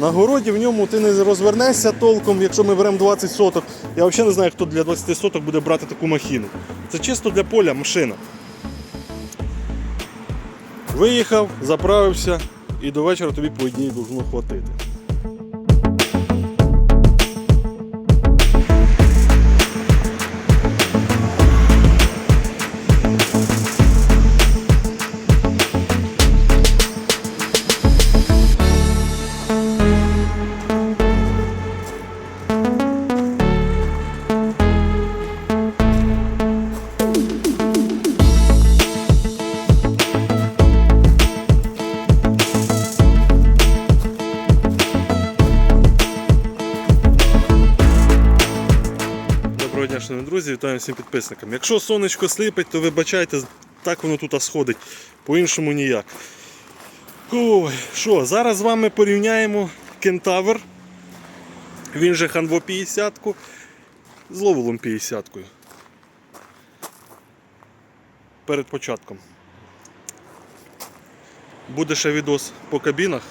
На городі в ньому ти не розвернешся толком, якщо ми беремо 20 соток. Я взагалі не знаю, хто для 20 соток буде брати таку махіну. Це чисто для поля машина. Виїхав, заправився і до вечора тобі по одній должно хватити. Вітаю всім підписникам. Якщо сонечко сліпить, то вибачайте, так воно тут сходить, по-іншому ніяк. Ой, що, зараз з вами порівняємо кентавр, він же Ханво 50 з ловолом 50 Перед початком. Буде ще відос по кабінах,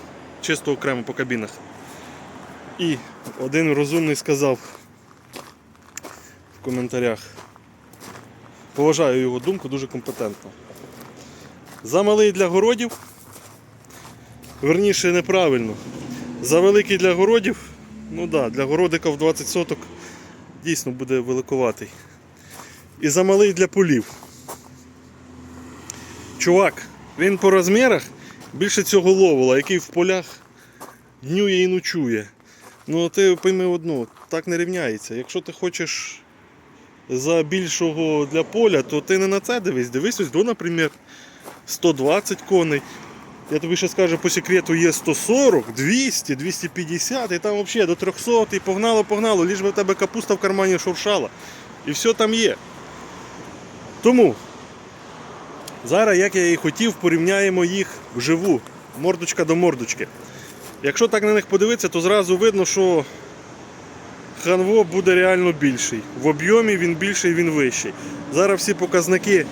чисто окремо по кабінах. І один розумний сказав коментарях. Поважаю його думку, дуже компетентно. Замалий для городів. Верніше неправильно. Завеликий для городів. Ну так, да, для городика в 20 соток дійсно буде великоватий. І замалий для полів. Чувак, він по розмірах більше цього ловола, який в полях днює і ночує. Ну ти пойми одну, так не рівняється. Якщо ти хочеш за більшого для поля, то ти не на це дивись. Дивись ось до, наприклад, 120 коней. Я тобі ще скажу по секрету є 140, 200, 250 і там взагалі до 300 і погнало, погнало, ліж би в тебе капуста в кармані шуршала. І все там є. Тому зараз, як я і хотів, порівняємо їх вживу, мордочка до мордочки. Якщо так на них подивитися, то зразу видно, що Ханво буде реально більший. В об'ємі він більший, він вищий. Зараз всі показники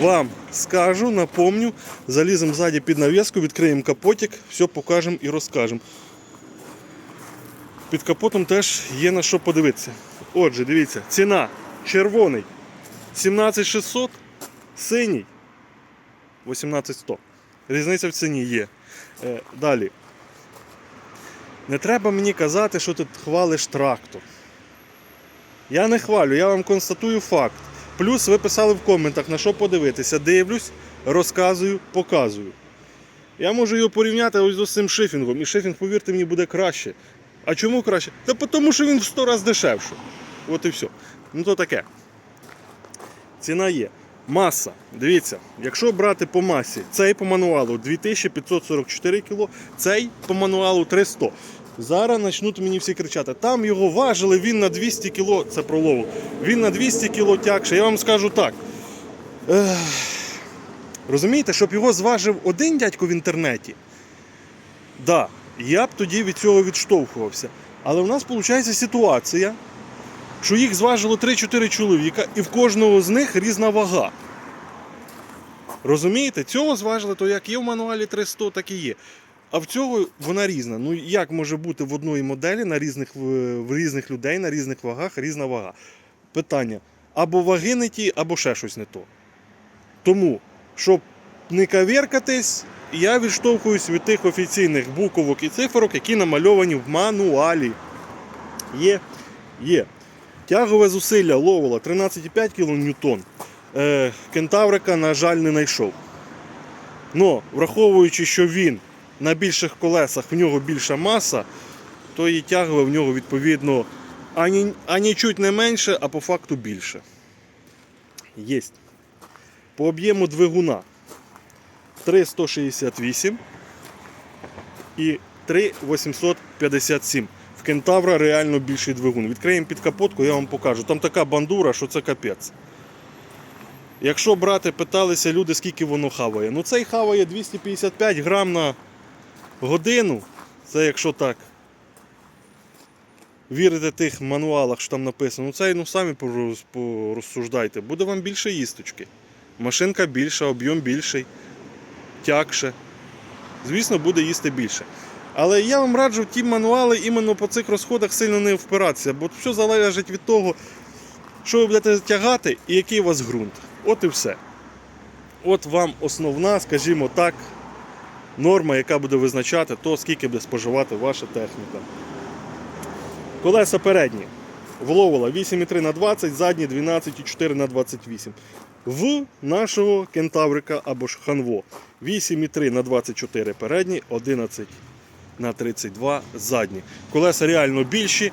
вам скажу, напомню. Заліземо ззаді під нав'язку, відкриємо капотик, все покажемо і розкажемо. Під капотом теж є на що подивитися. Отже, дивіться, ціна червоний 17600, синій 18100. Різниця в ціні є. Е, Далі. Не треба мені казати, що ти хвалиш трактор. Я не хвалю, я вам констатую факт. Плюс ви писали в коментах, на що подивитися. Дивлюсь, розказую, показую. Я можу його порівняти ось з цим шифінгом. І шифінг, повірте мені, буде краще. А чому краще? Та тому що він в 100 разів дешевше. От і все. Ну то таке. Ціна є. Маса. Дивіться, якщо брати по масі, цей по мануалу 2544 кг, цей по мануалу 300. Зараз почнуть мені всі кричати. Там його важили, він на 200 кг, це про лову, він на 200 кг тягше. Я вам скажу так. Розумієте, щоб його зважив один дядько в інтернеті, да, я б тоді від цього відштовхувався. Але в нас виходить ситуація, що їх зважило 3-4 чоловіка, і в кожного з них різна вага. Розумієте? Цього зважили, то як є в мануалі 300, так і є. А в цього вона різна. Ну як може бути в одної моделі на різних, в різних людей, на різних вагах різна вага? Питання: або ваги не ті, або ще щось не то. Тому, щоб не каверкатись, я відштовхуюсь від тих офіційних буквок і цифрок, які намальовані в мануалі. Є, є. Тягове зусилля ловила 13,5 кН. Е, кентаврика, на жаль, не знайшов. Но, враховуючи, що він на більших колесах, в нього більша маса, то і тягове в нього відповідно ані, ані чуть не менше, а по факту більше. Єсть. По об'єму двигуна 3,168 і 3,857. Кентавра реально більший двигун. Відкриємо під капотку, я вам покажу. Там така бандура, що це капець. Якщо брати, питалися люди, скільки воно хаває. Ну цей хаває 255 грам на годину. Це якщо так. Вірите тих мануалах, що там написано. Ну цей ну самі порозсуждайте. Буде вам більше їсточки. Машинка більша, об'єм більший, тягше. Звісно, буде їсти більше. Але я вам раджу ті мануали іменно по цих розходах сильно не впиратися, бо все залежить від того, що ви будете тягати і який у вас ґрунт. От і все. От вам основна, скажімо так, норма, яка буде визначати то, скільки буде споживати ваша техніка. Колеса передні. Вловила 8,3 на 20, задні 12,4 на 28. В нашого кентаврика або ж ханво 8,3 на 24 передні, 11 на 32 задні. Колеса реально більші.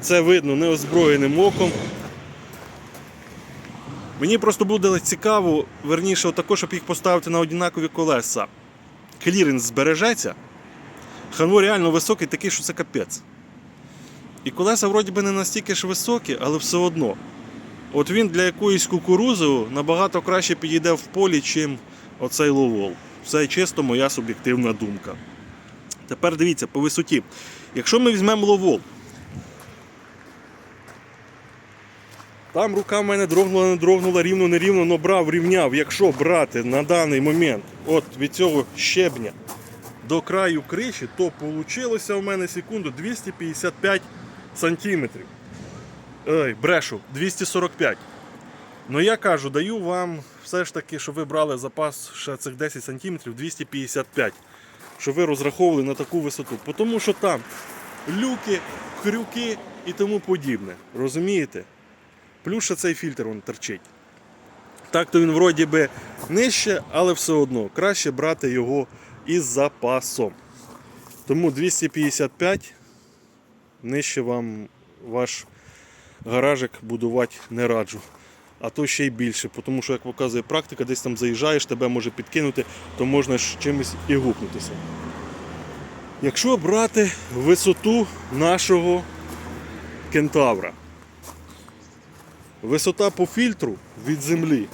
Це видно неозброєним оком. Мені просто буде цікаво, верніше, отако, щоб їх поставити на однакові колеса. Кліренс збережеться. Ханво реально високий, такий, що це капець. І колеса вроді би не настільки ж високі, але все одно. От він для якоїсь кукурузи набагато краще підійде в полі, чим оцей ловол. Це чисто моя суб'єктивна думка. Тепер дивіться по висоті. Якщо ми візьмемо ловол, там рука в мене дрогнула, не дрогнула, рівно, не рівно, но брав, рівняв. Якщо брати на даний момент от від цього щебня до краю криші, то вийшло у мене секунду 255 сантиметрів. Ой, брешу, 245. Ну я кажу, даю вам все ж таки, щоб ви брали запас ще цих 10 сантиметрів 255. Щоб ви розраховували на таку висоту. Тому що там люки, хрюки і тому подібне. Розумієте? Плюс ще цей фільтр він торчить. Так то він вроді би нижче, але все одно краще брати його із запасом. Тому 255 нижче вам ваш гаражик будувати не раджу. А то ще й більше, тому що, як показує практика, десь там заїжджаєш, тебе може підкинути, то можна чимось і гупнутися. Якщо брати висоту нашого кентавра, висота по фільтру від землі,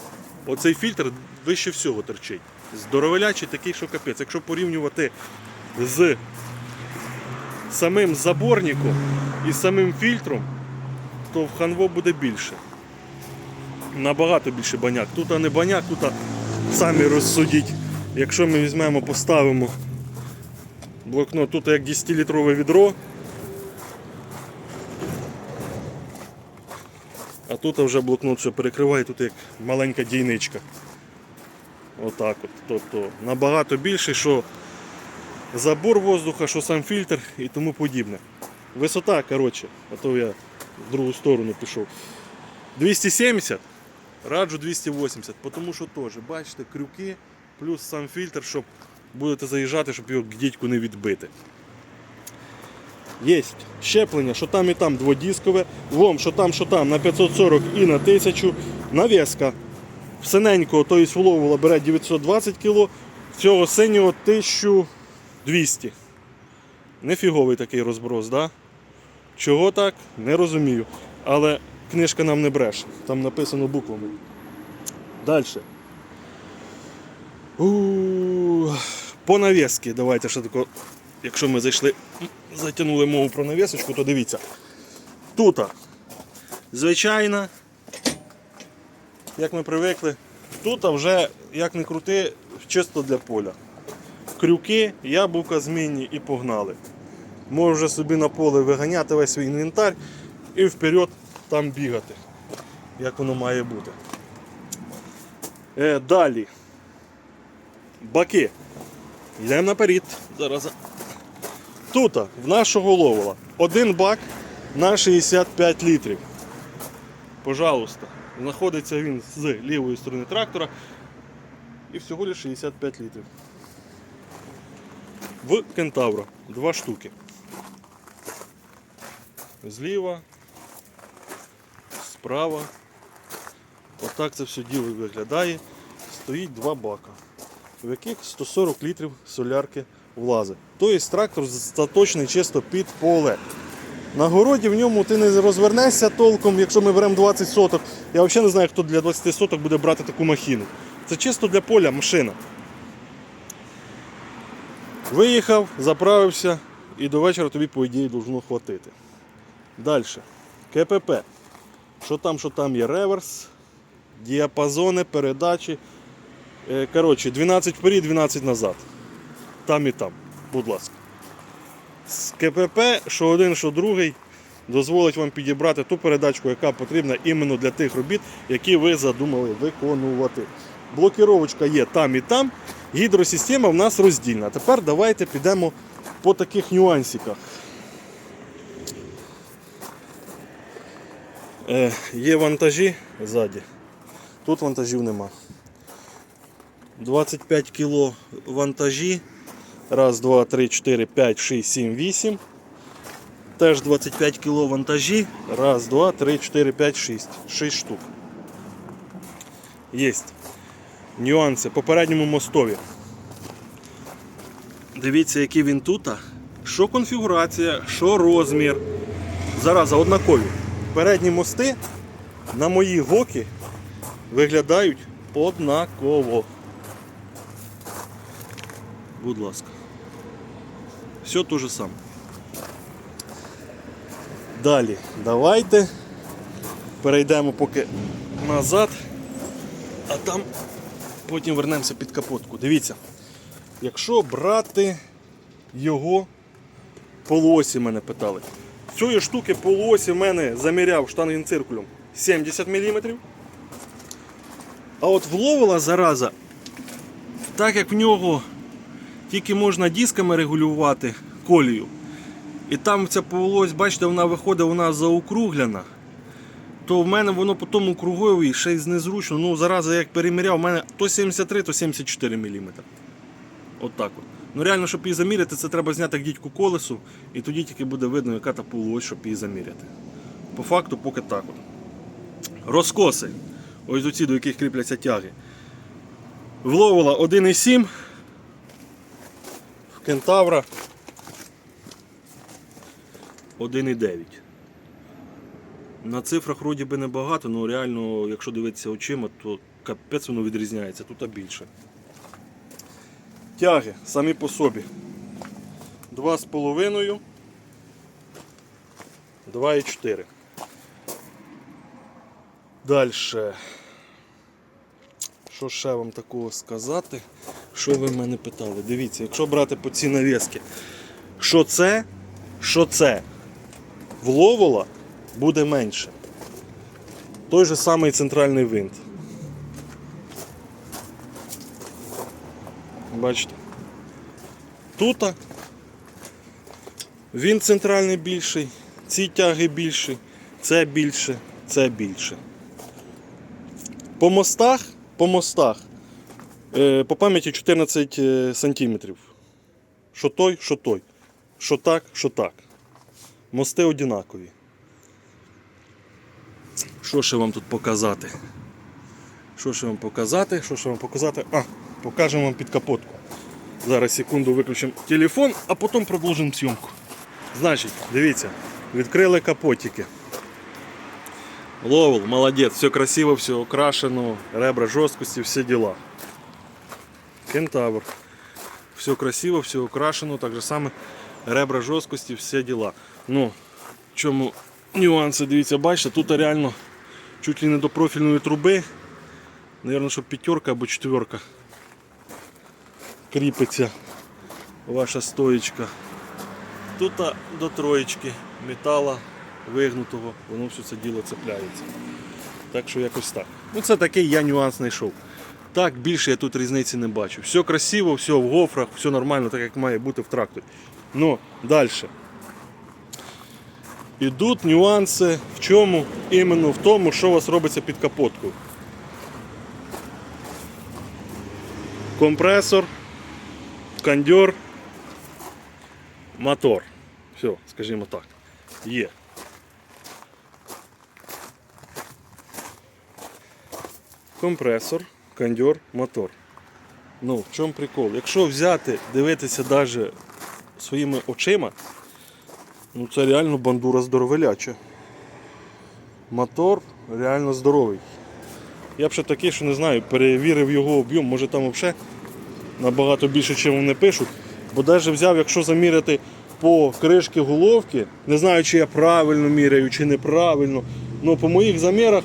оцей фільтр вище всього торчить. Здоровелячий такий, що капець. Якщо порівнювати з самим заборником і самим фільтром, то в ханво буде більше. Набагато більше баняк. Тут а не баняк, тут а самі розсудіть. Якщо ми візьмемо, поставимо блокнот, тут як 10-літрове відро. А тут вже блокнот що перекриває, тут як маленька дійничка. Отак от. Тобто набагато більше, що забор воздуха, що сам фільтр і тому подібне. Висота, коротше, а то я в другу сторону пішов. 270, раджу 280, тому що теж, бачите, крюки плюс сам фільтр, щоб будете заїжджати, щоб його дідьку не відбити. Є щеплення, що там і там дводіскове, лом, що там, що там на 540 і на 1000, навіска синенького, тобто вловила бере 920 кг, цього синього 1200. Нефіговий такий розброс, да? Чого так? Не розумію. Але книжка нам не бреше. Там написано буквами. Далі. По навіски. Давайте ще тако. Якщо ми зайшли, затягнули мову про навісочку, то дивіться. Тут звичайна, як ми привикли, тут вже, як не крути, чисто для поля. Крюки, яблука змінні і погнали. Можеш вже собі на поле виганяти весь свій інвентар і вперед там бігати, як воно має бути. Е, далі. Баки. Йдемо наперед. Зараз. Тут в нашого ловола один бак на 65 літрів. Пожалуйста. Знаходиться він з лівої сторони трактора і всього лише 65 літрів. В кентавра два штуки. Зліва, справа. Отак це все діло виглядає. Стоїть два бака, в яких 140 літрів солярки влазить. Тобто трактор заточений чисто під поле. На городі в ньому ти не розвернешся толком, якщо ми беремо 20 соток. Я взагалі не знаю, хто для 20 соток буде брати таку махіну. Це чисто для поля машина. Виїхав, заправився і до вечора тобі, по ідеї, должно хватити. Далі. КПП. Що там, що там є реверс, діапазони, передачі. Е, Коротше, 12 вперед, 12 назад. Там і там, будь ласка. з КПП, що один, що другий, дозволить вам підібрати ту передачку, яка потрібна іменно для тих робіт, які ви задумали виконувати. Блокіровочка є там і там. Гідросистема в нас роздільна. Тепер давайте підемо по таких нюансиках. Е, є вантажі ззаді. Тут вантажів нема. 25 кг вантажі. Раз, два, три, чотири, п'ять, шість, сім, вісім. Теж 25 кг вантажі. Раз, два, три, чотири, п'ять, шість. Шість штук. Єсть. Нюанси по передньому мостові. Дивіться, який він тут. Що конфігурація, що розмір. Зараза однакові. Передні мости на мої гоки виглядають однаково. Будь ласка. Все те же саме. Далі, давайте перейдемо поки назад, а там потім вернемося під капотку. Дивіться, якщо брати його полуосі, мене питали. Цієї штуки полуосі в мене заміряв штангенциркулем 70 мм. А от вловила зараза, так як в нього тільки можна дисками регулювати колію. І там ця полуось, бачите, вона виходить у нас заокруглена. То в мене воно по тому кругові ще й незручно. Ну, зараза, як переміряв, у мене то 73, то 74 мм. От так от. Ну реально, щоб її заміряти, це треба зняти дідьку колесу, і тоді тільки буде видно, яка та полуось, щоб її заміряти. По факту, поки так от. Розкоси. Ось оці, до яких кріпляться тяги. Вловила 1,7. В кентавра 1,9. На цифрах вроді би небагато, але реально, якщо дивитися очима, то капець воно відрізняється, тут більше. Тяги самі по собі. 2,5, 2,4. Далі. Що ще вам такого сказати? Що ви мене питали? Дивіться, якщо брати по ці навіски, що це, що це, вловола буде менше. Той же самий центральний винт. Бачите? Тут він центральний більший, ці тяги більші, це більше, це більше. По мостах, по мостах, е, по пам'яті 14 е, сантиметрів. Що той, що той. Що так, що так. Мости однакові. Що ще вам тут показати? Що ще вам показати? Що ще вам показати? А, покажемо вам під капотку. Зараз секунду виключимо телефон, а потім продовжимо зйомку. Значить, дивіться, відкрили капотики. Ловел, молодець, все красиво, все окрашено, ребра жорсткості, всі діла. Кентавр. Все красиво, все окрашено, так же саме ребра жорсткості, всі діла. Ну, в чому нюанси, дивіться, бачите, тут реально чуть ли не до профільної труби. Наверно, що п'ятерка або четверка. Кріпиться ваша стоїчка. Тут до троєчки метала вигнутого, воно все це діло цепляється. Так що якось так. Ну це такий я нюанс знайшов. Так, більше я тут різниці не бачу. Все красиво, все в гофрах, все нормально, так як має бути в тракторі. Ну, далі. Ідуть нюанси в чому? Іменно в тому, що у вас робиться під капоткою. Компресор, кондьор, мотор. Все, скажімо так. Є. Компресор, кондьор, мотор. Ну, в чому прикол? Якщо взяти, дивитися навіть своїми очима, ну це реально бандура здоровеляча. Мотор реально здоровий. Я б ще такий, що не знаю, перевірив його об'єм, може там взагалі набагато більше, чим вони пишуть. Бо навіть взяв, якщо заміряти по кришки головки, не знаю, чи я правильно міряю, чи неправильно. але по моїх замірах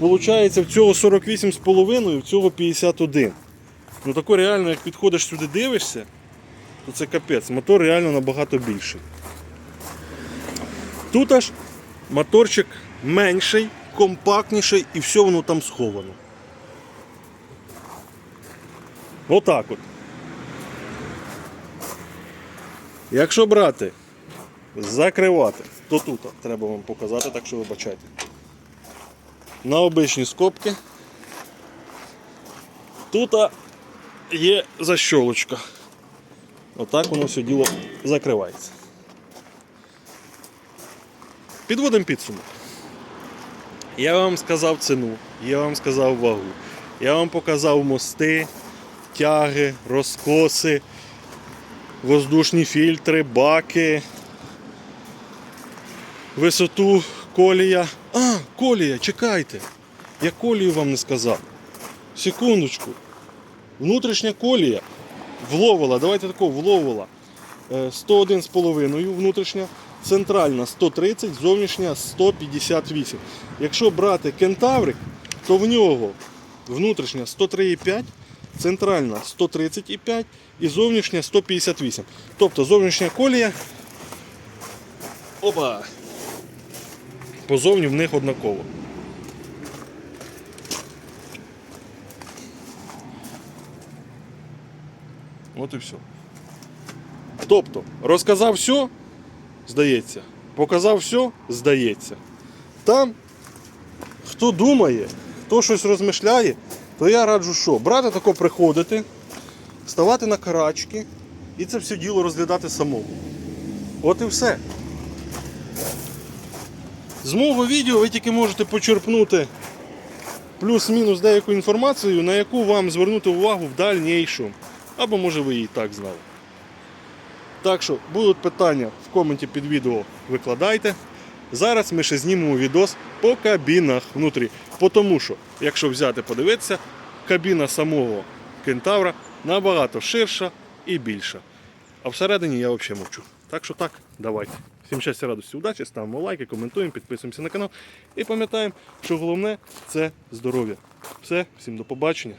виходить в цього 48,5, в цього 51. Ну тако реально, як підходиш сюди, дивишся, то це капець. Мотор реально набагато більший. Тут аж моторчик менший, компактніший і все воно там сховано. Отак от. Якщо брати, закривати, то тут треба вам показати, так що вибачайте. На обичні скобки. Тут є защолочка. Отак воно все діло закривається. Підводимо підсумок. Я вам сказав ціну, я вам сказав вагу, я вам показав мости, тяги, розкоси, воздушні фільтри, баки, висоту колія. А, колія, чекайте. Я колію вам не сказав. Секундочку. Внутрішня колія вловила, давайте такого вловила. е, 101,5 внутрішня, центральна 130, зовнішня 158. Якщо брати кентаврик, то в нього внутрішня 103,5, центральна 130,5 і зовнішня 158. Тобто зовнішня колія. Опа! Позовні в них однаково. От і все. Тобто, розказав все, здається. Показав все, здається. Там, хто думає, хто щось розмишляє, то я раджу що? Брати тако приходити, ставати на карачки і це все діло розглядати самому. От і все. З мого відео ви тільки можете почерпнути плюс-мінус деяку інформацію, на яку вам звернути увагу в дальнішому. Або може ви її так знали. Так що будуть питання в коменті під відео викладайте. Зараз ми ще знімемо відос по кабінах внутрі. По Тому що, якщо взяти подивитися, кабіна самого кентавра набагато ширша і більша. А всередині я взагалі мовчу. Так що так, давайте. Всім щастя, радості, удачі, ставимо лайки, коментуємо, підписуємося на канал. І пам'ятаємо, що головне це здоров'я. Все, всім до побачення.